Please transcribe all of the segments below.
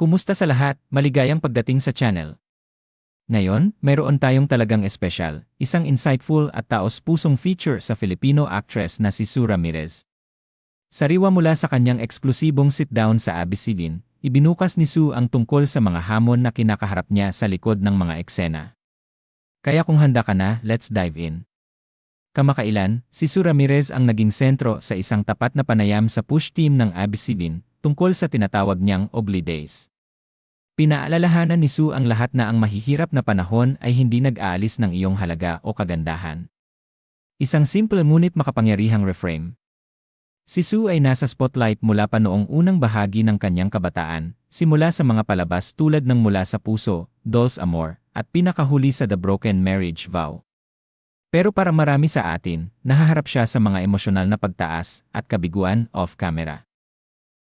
Kumusta sa lahat? Maligayang pagdating sa channel. Ngayon, mayroon tayong talagang espesyal, isang insightful at taos-pusong feature sa Filipino actress na si Sue Ramirez. Sariwa mula sa kanyang eksklusibong sit-down sa Abyssinian, ibinukas ni Sue ang tungkol sa mga hamon na kinakaharap niya sa likod ng mga eksena. Kaya kung handa ka na, let's dive in. Kamakailan, si Sue Ramirez ang naging sentro sa isang tapat na panayam sa push team ng Abyssinian tungkol sa tinatawag niyang Ugly Days. Pinaalalahanan ni Sue ang lahat na ang mahihirap na panahon ay hindi nag-aalis ng iyong halaga o kagandahan. Isang simple ngunit makapangyarihang reframe. Si Sue ay nasa spotlight mula pa noong unang bahagi ng kanyang kabataan, simula sa mga palabas tulad ng Mula sa Puso, Dolls Amor, at pinakahuli sa The Broken Marriage Vow. Pero para marami sa atin, nahaharap siya sa mga emosyonal na pagtaas at kabiguan off-camera.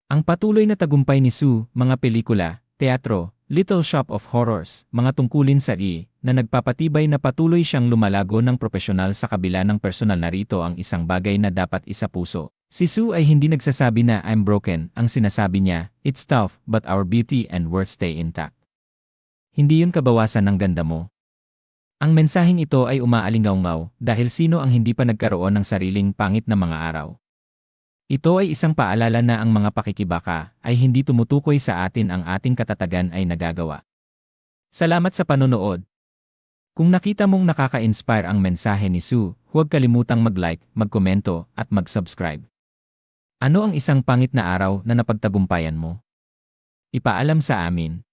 Ang patuloy na tagumpay ni Sue, mga pelikula, teatro, Little Shop of Horrors, mga tungkulin sa I, na nagpapatibay na patuloy siyang lumalago ng profesional sa kabila ng personal narito ang isang bagay na dapat isa puso. Si Sue ay hindi nagsasabi na I'm broken, ang sinasabi niya, it's tough, but our beauty and worth stay intact. Hindi yun kabawasan ng ganda mo. Ang mensaheng ito ay umaalingaw dahil sino ang hindi pa nagkaroon ng sariling pangit na mga araw. Ito ay isang paalala na ang mga pakikibaka ay hindi tumutukoy sa atin ang ating katatagan ay nagagawa. Salamat sa panonood. Kung nakita mong nakaka-inspire ang mensahe ni Sue, huwag kalimutang mag-like, magkomento, at mag-subscribe. Ano ang isang pangit na araw na napagtagumpayan mo? Ipaalam sa amin.